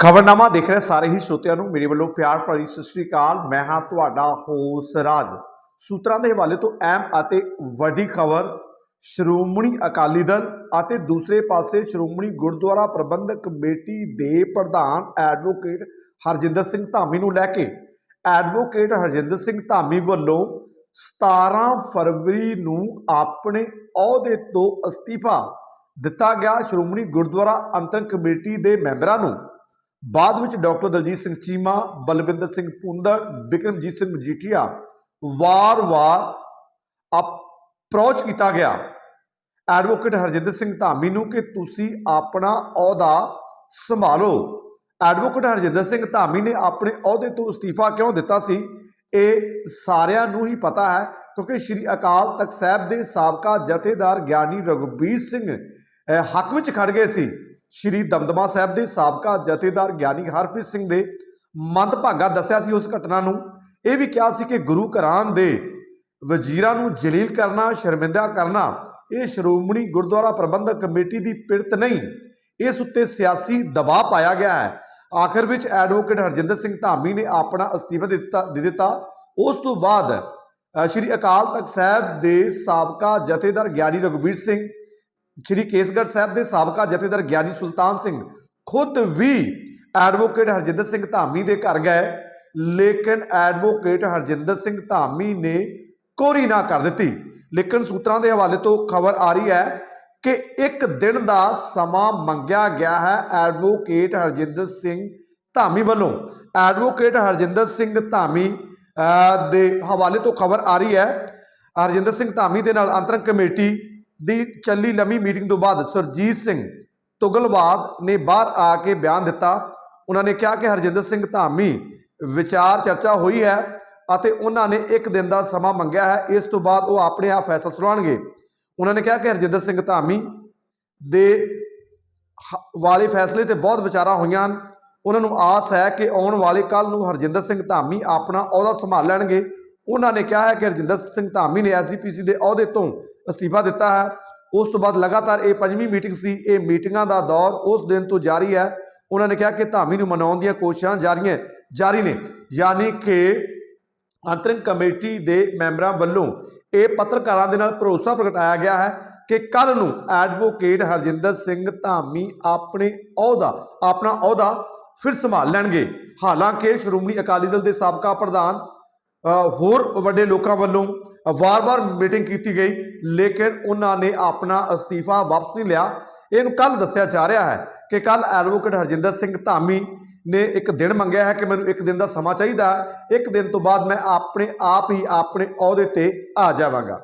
ਖਬਰਨਾਮਾ ਦੇਖ ਰਹੇ ਸਾਰੇ ਹੀ ਸਰੋਤਿਆਂ ਨੂੰ ਮੇਰੇ ਵੱਲੋਂ ਪਿਆਰ ਭਰੀ ਸਤਿ ਸ੍ਰੀ ਅਕਾਲ। ਮੈਂ ਹਾਂ ਤੁਹਾਡਾ ਹੋਸ ਰਾਜ। ਸੂਤਰਾਂ ਦੇ ਹਵਾਲੇ ਤੋਂ ਅਹਿਮ ਅਤੇ ਵੱਡੀ ਖਬਰ, ਸ਼੍ਰੋਮਣੀ ਅਕਾਲੀ ਦਲ ਅਤੇ ਦੂਸਰੇ ਪਾਸੇ ਸ਼੍ਰੋਮਣੀ ਗੁਰਦੁਆਰਾ ਪ੍ਰਬੰਧਕ ਕਮੇਟੀ ਦੇ ਪ੍ਰਧਾਨ ਐਡਵੋਕੇਟ ਹਰਜਿੰਦਰ ਸਿੰਘ ਧਾਮੀ ਨੂੰ ਲੈ ਕੇ ਐਡਵੋਕੇਟ ਹਰਜਿੰਦਰ ਸਿੰਘ ਧਾਮੀ ਵੱਲੋਂ 17 ਫਰਵਰੀ ਨੂੰ ਆਪਣੇ ਅਹੁਦੇ ਤੋਂ ਅਸਤੀਫਾ ਦਿੱਤਾ ਗਿਆ। ਸ਼੍ਰੋਮਣੀ ਗੁਰਦੁਆਰਾ ਅੰਤਰ ਕਮੇਟੀ ਦੇ ਮੈਂਬਰਾਂ ਨੂੰ ਬਾਅਦ ਵਿੱਚ ਡਾਕਟਰ ਦਲਜੀਤ ਸਿੰਘ ਚੀਮਾ, ਬਲਵਿੰਦਰ ਸਿੰਘ ਪੁੰਦੜ ਬਿਕਰਮਜੀਤ ਸਿੰਘ ਮਜੀਠੀਆ ਵਾਰ-ਵਾਰ ਅਪਰੋਚ ਕੀਤਾ ਗਿਆ। ਐਡਵੋਕੇਟ ਹਰਜਿੰਦਰ ਸਿੰਘ ਧਾਮੀ ਨੂੰ ਕਿ ਤੁਸੀਂ ਆਪਣਾ ਅਹੁਦਾ ਸੰਭਾਲੋ। ਐਡਵੋਕੇਟ ਹਰਜਿੰਦਰ ਸਿੰਘ ਧਾਮੀ ਨੇ ਆਪਣੇ ਅਹੁਦੇ ਤੋਂ ਅਸਤੀਫਾ ਕਿਉਂ ਦਿੱਤਾ ਸੀ? ਇਹ ਸਾਰਿਆਂ ਨੂੰ ਹੀ ਪਤਾ ਹੈ, ਕਿਉਂਕਿ ਸ੍ਰੀ ਅਕਾਲ ਤਖਤ ਸਾਹਿਬ ਦੇ ਸਾਬਕਾ ਜਥੇਦਾਰ ਗਿਆਨੀ ਰਘੁਬੀਰ ਸਿੰਘ ਹੱਕ ਵਿੱਚ ਖੜ ਗਏ ਸੀ। ਸ਼੍ਰੀ ਦਮਦਮਾ ਸਾਹਿਬ ਦੇ ਸਾਬਕਾ ਜਥੇਦਾਰ ਗਿਆਨੀ ਹਰਪ੍ਰੀਤ ਸਿੰਘ ਦੇ ਮੰਦਭਾਗਾ ਦੱਸਿਆ ਸੀ ਉਸ ਘਟਨਾ ਨੂੰ। ਇਹ ਵੀ ਕਿਹਾ ਸੀ ਕਿ ਗੁਰੂ ਘਰਾਂ ਦੇ ਵਜ਼ੀਰਾਂ ਨੂੰ ਜਲੀਲ ਕਰਨਾ, ਸ਼ਰਮਿੰਦਾ ਕਰਨਾ, ਇਹ ਸ਼੍ਰੋਮਣੀ ਗੁਰਦੁਆਰਾ ਪ੍ਰਬੰਧਕ ਕਮੇਟੀ ਦੀ ਪਿਰਤ ਨਹੀਂ। ਇਸ ਉੱਤੇ ਸਿਆਸੀ ਦਬਾਅ ਪਾਇਆ ਗਿਆ ਹੈ। ਆਖਰ ਵਿੱਚ ਐਡਵੋਕੇਟ ਹਰਜਿੰਦਰ ਸਿੰਘ ਧਾਮੀ ਨੇ ਆਪਣਾ ਅਸਤੀਫਾ ਦਿੱਤਾ, ਦੇ ਦਿੱਤਾ। ਉਸ ਤੋਂ ਬਾਅਦ ਸ਼੍ਰੀ ਅਕਾਲ ਤਖਤ ਸਾਹਿਬ ਦੇ ਸਾਬਕਾ ਜਥੇਦਾਰ ਗਿਆਨੀ ਰਘੁਬੀਰ ਸਿੰਘ ਸ਼੍ਰੀ ਕੇਸਗੜ੍ਹ ਸਾਹਿਬ ਦੇ ਸਾਬਕਾ ਜਥੇਦਾਰ ਗਿਆਨੀ ਸੁਲਤਾਨ ਸਿੰਘ ਖੁਦ ਵੀ ਐਡਵੋਕੇਟ ਹਰਜਿੰਦਰ ਸਿੰਘ ਧਾਮੀ ਦੇ ਘਰ ਗਏ, ਲੇਕਿਨ ਐਡਵੋਕੇਟ ਹਰਜਿੰਦਰ ਸਿੰਘ ਧਾਮੀ ਨੇ ਕੋਰੀ ਨਾ ਕਰ ਦਿੱਤੀ। ਲੇਕਿਨ ਸੂਤਰਾਂ ਦੇ ਹਵਾਲੇ ਤੋਂ ਖਬਰ ਆ ਰਹੀ ਹੈ ਕਿ ਇੱਕ ਦਿਨ ਦਾ ਸਮਾਂ ਮੰਗਿਆ ਗਿਆ ਹੈ ਐਡਵੋਕੇਟ ਹਰਜਿੰਦਰ ਸਿੰਘ ਧਾਮੀ ਵੱਲੋਂ। ਐਡਵੋਕੇਟ ਹਰਜਿੰਦਰ ਸਿੰਘ ਧਾਮੀ ਦੇ ਹਵਾਲੇ ਤੋਂ ਖਬਰ ਆ ਰਹੀ ਹੈ। ਹਰਜਿੰਦਰ ਸਿੰਘ ਧਾਮੀ ਦੇ ਨਾਲ ਅੰਤਰੰਗ ਕਮੇਟੀ ਦੀ ਚੱਲੀ ਲੰਮੀ ਮੀਟਿੰਗ ਤੋਂ ਬਾਅਦ ਸੁਰਜੀਤ ਸਿੰਘ ਤੁਗਲਵਾਦ ਨੇ ਬਾਹਰ ਆ ਕੇ ਬਿਆਨ ਦਿੱਤਾ। ਉਹਨਾਂ ਨੇ ਕਿਹਾ ਕਿ ਹਰਜਿੰਦਰ ਸਿੰਘ ਧਾਮੀ ਵਿਚਾਰ ਚਰਚਾ ਹੋਈ ਹੈ ਅਤੇ ਉਹਨਾਂ ਨੇ ਇੱਕ ਦਿਨ ਦਾ ਸਮਾਂ ਮੰਗਿਆ ਹੈ। ਇਸ ਤੋਂ ਬਾਅਦ ਉਹ ਆਪਣੇ ਆਪ ਫੈਸਲਾ ਸੁਣਾਉਣਗੇ। ਉਹਨਾਂ ਨੇ ਕਿਹਾ ਕਿ ਹਰਜਿੰਦਰ ਸਿੰਘ ਧਾਮੀ ਦੇ ਹ- ਵਾਲੇ ਫੈਸਲੇ ਤੇ ਬਹੁਤ ਵਿਚਾਰਾਂ ਹੋਈਆਂ ਹਨ। ਉਹਨਾਂ ਨੂੰ ਆਸ ਹੈ ਕਿ ਆਉਣ ਵਾਲੇ ਕੱਲ ਨੂੰ ਹਰਜਿੰਦਰ ਸਿੰਘ ਧਾਮੀ ਆਪਣਾ ਅਹੁਦਾ ਸੰਭਾਲ ਲੈਣਗੇ। ਉਹਨਾਂ ਨੇ ਕਿਹਾ ਹੈ ਕਿ ਹਰਜਿੰਦਰ ਸਿੰਘ ਧਾਮੀ ਨੇ ਐਸਜੀਪੀਸੀ ਦੇ ਅਹੁਦੇ ਤੋਂ ਅਸਤੀਫਾ ਦਿੱਤਾ ਹੈ। ਉਸ ਤੋਂ ਬਾਅਦ ਲਗਾਤਾਰ ਇਹ ਪੰਜਵੀਂ ਮੀਟਿੰਗ ਸੀ। ਇਹ ਮੀਟਿੰਗਾਂ ਦਾ ਦੌਰ ਉਸ ਦਿਨ ਤੋਂ ਜਾਰੀ ਹੈ। ਉਹਨਾਂ ਨੇ ਕਿਹਾ ਕਿ ਧਾਮੀ ਨੂੰ ਮਨਾਉਣ ਦੀਆਂ ਕੋਸ਼ਿਸ਼ਾਂ ਜਾਰੀਆਂ ਜਾਰੀ ਨੇ। ਯਾਨੀ ਕਿ ਅੰਤਰਿਮ ਕਮੇਟੀ ਦੇ ਮੈਂਬਰਾਂ ਵੱਲੋਂ ਇਹ ਪੱਤਰਕਾਰਾਂ ਦੇ ਨਾਲ ਭਰੋਸਾ ਪ੍ਰਗਟਾਇਆ ਗਿਆ ਹੈ ਕਿ ਕੱਲ ਨੂੰ ਐਡਵੋਕੇਟ ਹਰਜਿੰਦਰ ਸਿੰਘ ਧਾਮੀ ਆਪਣੇ ਅਹੁਦਾ ਆਪਣਾ ਅਹੁਦਾ ਫਿਰ ਸੰਭਾਲ ਲੈਣਗੇ। ਹਾਲਾਂਕਿ ਸ਼੍ਰੋਮਣੀ ਅਕਾਲੀ ਦਲ ਦੇ ਸਾਬਕਾ ਪ੍ਰਧਾਨ ਹੋਰ ਵੱਡੇ ਲੋਕਾਂ ਵੱਲੋਂ ਵਾਰ-ਵਾਰ ਮੀਟਿੰਗ ਕੀਤੀ ਗਈ, ਲੇਕਿਨ ਉਹਨਾਂ ਨੇ ਆਪਣਾ ਅਸਤੀਫਾ ਵਾਪਸ ਨਹੀਂ ਲਿਆ। ਇਹਨੂੰ ਕੱਲ ਦੱਸਿਆ ਜਾ ਰਿਹਾ ਹੈ ਕਿ ਕੱਲ ਐਡਵੋਕੇਟ ਹਰਜਿੰਦਰ ਸਿੰਘ ਧਾਮੀ ਨੇ ਇੱਕ ਦਿਨ ਮੰਗਿਆ ਹੈ ਕਿ ਮੈਨੂੰ ਇੱਕ ਦਿਨ ਦਾ ਸਮਾਂ ਚਾਹੀਦਾ ਹੈ। ਇੱਕ ਦਿਨ ਤੋਂ ਬਾਅਦ ਮੈਂ ਆਪਣੇ ਆਪ ਹੀ ਆਪਣੇ ਅਹੁਦੇ ਤੇ ਆ ਜਾਵਾਂਗਾ।